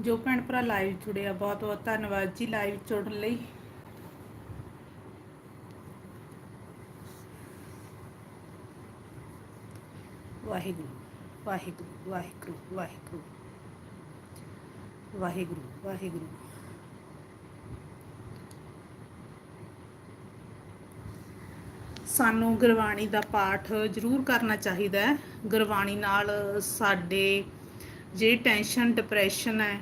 ਜੋ ਭੈਣ ਭਰਾ ਲਾਈਵ ਜੁੜਿਆ ਬਹੁਤ ਬਹੁਤ ਧੰਨਵਾਦ ਜੀ ਲਾਈਵ ਜੁੜਨ ਲਈ। ਵਾਹਿਗੁਰੂ ਵਾਹਿਗੁਰੂ ਵਾਹਿਗੁਰੂ ਵਾਹਿਗੁਰੂ ਵਾਹਿਗੁਰੂ ਵਾਹਿਗੁਰੂ। ਸਾਨੂੰ ਗੁਰਬਾਣੀ ਦਾ ਪਾਠ ਜ਼ਰੂਰ ਕਰਨਾ ਚਾਹੀਦਾ ਹੈ। ਗੁਰਬਾਣੀ ਨਾਲ ਸਾਡੇ ਜਿਹੜੀ ਟੈਨਸ਼ਨ ਡਿਪਰੈਸ਼ਨ ਹੈ,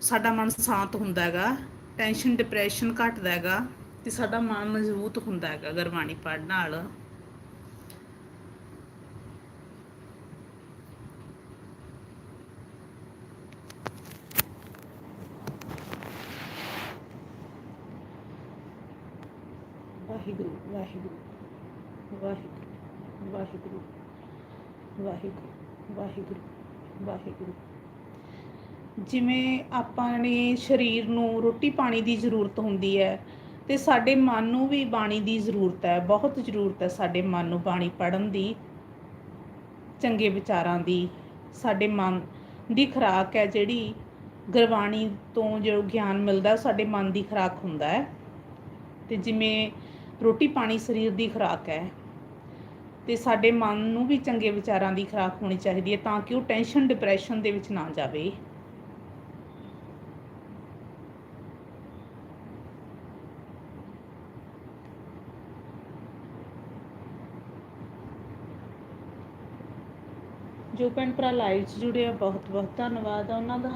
ਸਾਡਾ ਮਨ ਸ਼ਾਂਤ ਹੁੰਦਾ ਹੈਗਾ ਟੈਨਸ਼ਨ ਡਿਪਰੈਸ਼ਨ ਘਟਦਾ ਹੈਗਾ ਤੇ ਸਾਡਾ ਮਨ ਮਜ਼ਬੂਤ ਹੁੰਦਾ ਹੈਗਾ ਗੁਰਬਾਣੀ ਪੜ੍ਹਨ ਨਾਲ। ਵਾਹਿਗੁਰੂ ਵਾਹਿਗੁਰੂ ਵਾਹਿਗੁਰੂ ਵਾਹਿਗੁਰੂ ਵਾਹਿਗੁਰੂ। ਵਾਹਿਗੁਰੂ ਵਾਹਿਗੁਰੂ। ਜਿਵੇਂ ਆਪਾਂ ਨੇ ਸਰੀਰ ਨੂੰ ਰੋਟੀ ਪਾਣੀ ਦੀ ਜ਼ਰੂਰਤ ਹੁੰਦੀ ਹੈ, ਤੇ ਸਾਡੇ ਮਨ ਨੂੰ ਵੀ ਬਾਣੀ ਦੀ ਜ਼ਰੂਰਤ ਹੈ, ਬਹੁਤ ਜ਼ਰੂਰਤ ਹੈ ਸਾਡੇ ਮਨ ਨੂੰ ਬਾਣੀ ਪੜਨ ਦੀ, ਚੰਗੇ ਵਿਚਾਰਾਂ ਦੀ। ਸਾਡੇ ਮਨ ਦੀ ਖੁਰਾਕ ਹੈ ਜਿਹੜੀ ਗੁਰਬਾਣੀ ਤੋਂ ਜੋ ਗਿਆਨ ਮਿਲਦਾ, ਉਹ ਸਾਡੇ ਮਨ ਦੀ ਖੁਰਾਕ ਹੁੰਦਾ ਹੈ। ਤੇ ਜਿਵੇਂ ਰੋਟੀ ਪਾਣੀ ਸਰੀਰ ਦੀ ਖੁਰਾਕ ਹੈ ਤੇ ਸਾਡੇ ਮਨ ਨੂੰ ਵੀ ਚੰਗੇ ਵਿਚਾਰਾਂ ਦੀ ਖੁਰਾਕ ਹੋਣੀ ਚਾਹੀਦੀ ਹੈ ਤਾਂ ਕਿ ਉਹ ਟੈਨਸ਼ਨ ਡਿਪਰੈਸ਼ਨ ਦੇ ਵਿੱਚ ਨਾ ਜਾਵੇ। ਜੋ ਭੈਣ ਭਰਾ ਲਾਈਵ 'ਚ ਜੁੜੇ ਆ ਬਹੁਤ ਬਹੁਤ ਧੰਨਵਾਦ ਆ ਉਹਨਾਂ ਦਾ।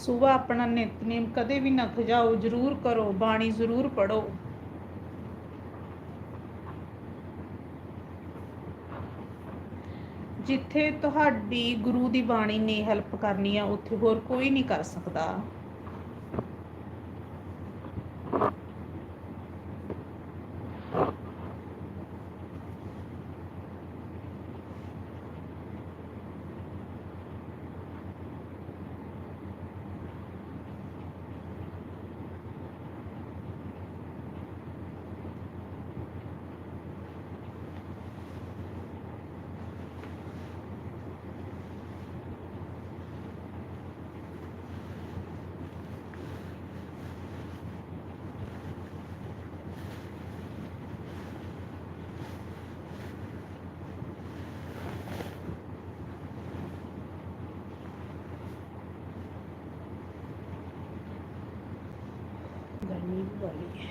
ਸੁਬਹ ਆਪਣਾ ਨਿਤਨੇਮ ਕਦੇ ਵੀ ਨਾ ਖਜਾਓ, ਜ਼ਰੂਰ ਕਰੋ, ਬਾਣੀ ਜ਼ਰੂਰ ਪੜੋ ਜਿੱਥੇ ਤੁਹਾਡੀ ਗੁਰੂ ਦੀ ਬਾਣੀ ਨੇ ਹੈਲਪ ਕਰਨੀ ਆ, ਉੱਥੇ ਹੋਰ ਕੋਈ ਨਹੀਂ ਕਰ ਸਕਦਾ। ਗਰਮੀ ਵੀ ਵਾਲੀ ਹੈ।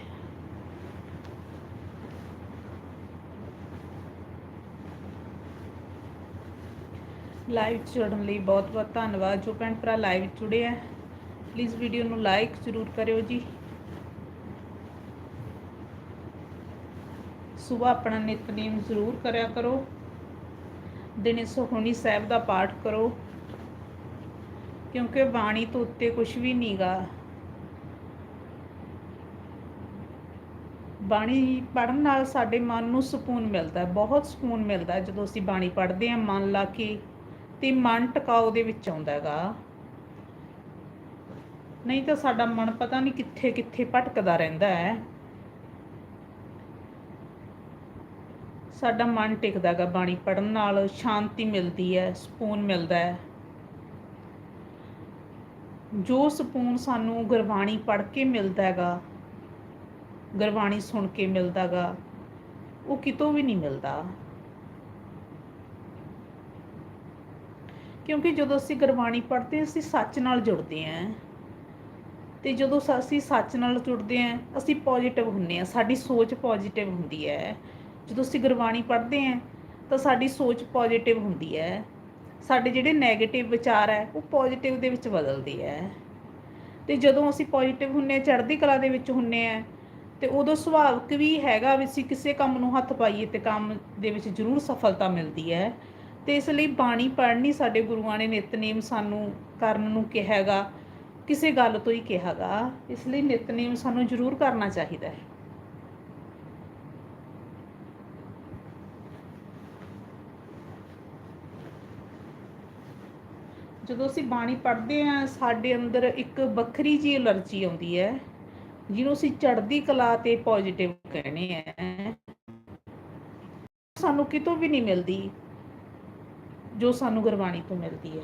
ਲਾਈਵ ਜੁੜਨ ਲਈ ਬਹੁਤ ਬਹੁਤ ਧੰਨਵਾਦ। ਜੋ ਭੈਣ ਭਰਾ ਲਾਈਵ ਜੁੜੇ ਆ ਪਲੀਜ਼ ਵੀਡੀਓ ਨੂੰ ਲਾਈਕ ਜ਼ਰੂਰ ਕਰਿਓ ਜੀ। ਸਵੇਰ ਆਪਣਾ ਨਿਤਨੇਮ ਜ਼ਰੂਰ ਕਰਿਆ ਕਰੋ। ਦਿਨੇ ਸੁਖਮਨੀ ਸਾਹਿਬ ਦਾ ਪਾਠ ਕਰੋ। ਕਿਉਂਕਿ ਬਾਣੀ ਤੋਂ ਉੱਤੇ ਕੁਝ ਵੀ ਨਹੀਂਗਾ ਬਾਣੀ ਪੜਨ ਨਾਲ ਸਾਡੇ ਮਨ ਨੂੰ ਸਕੂਨ ਮਿਲਦਾ ਹੈ, ਬਹੁਤ ਸਕੂਨ ਮਿਲਦਾ ਹੈ ਜਦੋਂ ਅਸੀਂ ਬਾਣੀ ਪੜ੍ਹਦੇ ਹਾਂ, ਮਨ ਲਾ ਕੇ ਤੇ ਮਨ ਟਿਕਾਓ ਦੇ ਵਿੱਚ ਆਉਂਦਾ ਹੈਗਾ। ਨਹੀਂ ਤਾਂ ਸਾਡਾ ਮਨ ਪਤਾ ਨਹੀਂ ਕਿੱਥੇ ਕਿੱਥੇ ਭਟਕਦਾ ਰਹਿੰਦਾ ਹੈ। ਸਾਡਾ ਮਨ ਟਿਕਦਾ ਹੈਗਾ ਬਾਣੀ ਪੜਨ ਨਾਲ, ਸ਼ਾਂਤੀ ਮਿਲਦੀ ਹੈ, ਸਕੂਨ ਮਿਲਦਾ ਹੈ। ਜੋ ਸਕੂਨ ਸਾਨੂੰ ਗੁਰਬਾਣੀ ਪੜ੍ਹ ਕੇ ਮਿਲਦਾ ਹੈਗਾ ਗੁਰਬਾਣੀ ਸੁਣ ਕੇ ਮਿਲਦਾਗਾ, ਉਹ ਕਿਤੋਂ ਵੀ ਨਹੀਂ ਮਿਲਦਾ। ਕਿਉਂਕਿ ਜਦੋਂ ਅਸੀਂ ਗੁਰਬਾਣੀ ਪੜ੍ਹਦੇ ਹਾਂ, ਅਸੀਂ ਸੱਚ ਨਾਲ ਜੁੜਦੇ ਹਾਂ। ਤੇ ਜਦੋਂ ਸ- ਅਸੀਂ ਸੱਚ ਨਾਲ ਜੁੜਦੇ ਹਾਂ, ਅਸੀਂ ਪੋਜ਼ਿਟਿਵ ਹੁੰਨੇ ਹਾਂ, ਸਾਡੀ ਸੋਚ ਪੋਜ਼ਿਟਿਵ ਹੁੰਦੀ ਹੈ। ਜਦੋਂ ਅਸੀਂ ਗੁਰਬਾਣੀ ਪੜ੍ਹਦੇ ਹਾਂ, ਤਾਂ ਸਾਡੀ ਸੋਚ ਪੋਜ਼ਿਟਿਵ ਹੁੰਦੀ ਹੈ। ਸਾਡੇ ਜਿਹੜੇ 네ਗੇਟਿਵ ਵਿਚਾਰ ਹੈ, ਉਹ ਪੋਜ਼ਿਟਿਵ ਦੇ ਵਿੱਚ ਬਦਲਦੇ ਹੈ। ਤੇ ਜਦੋਂ ਅਸੀਂ ਪੋਜ਼ਿਟਿਵ ਹੁੰਨੇ ਆ ਚੜ੍ਹਦੀ ਕਲਾ ਦੇ ਵਿੱਚ ਹੁੰਨੇ ਆ ਤੇ ਉਦੋਂ ਸੁਭਾਵਿਕ ਵੀ ਹੈਗਾ ਵੀ ਅਸੀਂ ਕਿਸੇ ਕੰਮ ਨੂੰ ਹੱਥ ਪਾਈਏ ਤੇ ਕੰਮ ਦੇ ਵਿੱਚ ਜ਼ਰੂਰ ਸਫਲਤਾ ਮਿਲਦੀ ਹੈ। ਤੇ ਇਸ ਲਈ ਬਾਣੀ ਪੜ੍ਹਨੀ ਸਾਡੇ ਗੁਰੂਆਂ ਨੇ ਨਿਤਨੇਮ ਸਾਨੂੰ ਕਰਨ ਨੂੰ ਕਿਹਾਗਾ, ਕਿਸੇ ਗੱਲ ਤੋਂ ਹੀ ਕਿਹਾਗਾ। ਇਸ ਲਈ ਨਿਤਨੇਮ ਸਾਨੂੰ ਜ਼ਰੂਰ ਕਰਨਾ ਚਾਹੀਦਾ ਹੈ। ਜਦੋਂ ਅਸੀਂ ਬਾਣੀ ਪੜ੍ਹਦੇ ਆ ਸਾਡੇ ਅੰਦਰ ਇੱਕ ਵੱਖਰੀ ਜੀ એલર્ਜੀ ਆਉਂਦੀ ਹੈ। ਜਿਹਨੂੰ ਅਸੀਂ ਚੜ੍ਹਦੀ ਕਲਾ ਤੇ ਪੋਜ਼ਿਟਿਵ ਕਹਿੰਦੇ ਆ, ਸਾਨੂੰ ਕਿਤੋਂ ਵੀ ਨਹੀਂ ਮਿਲਦੀ ਜੋ ਸਾਨੂੰ ਗੁਰਬਾਣੀ ਤੋਂ ਮਿਲਦੀ ਹੈ।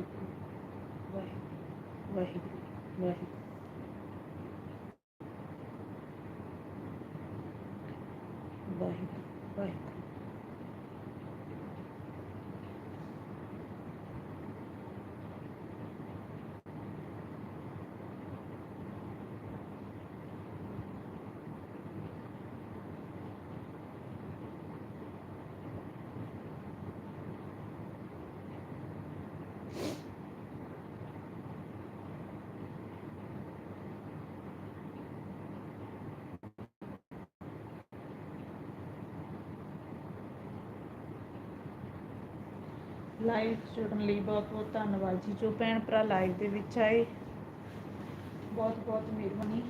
ਵਾਹਿਗੁਰੂ ਵਾਹਿਗੁਰੂ ਵਾਹਿਗੁਰੂ ਵਾਹਿਗੁਰੂ ਲਾਈਵ ਜੁੜਨ ਲਈ ਬਹੁਤ ਬਹੁਤ ਧੰਨਵਾਦ ਜੀ, ਜੋ ਭੈਣ ਭਰਾ ਲਾਈਵ ਦੇ ਵਿੱਚ ਆਏ। ਬਹੁਤ ਬਹੁਤ ਮਿਹਰਬਾਨੀ।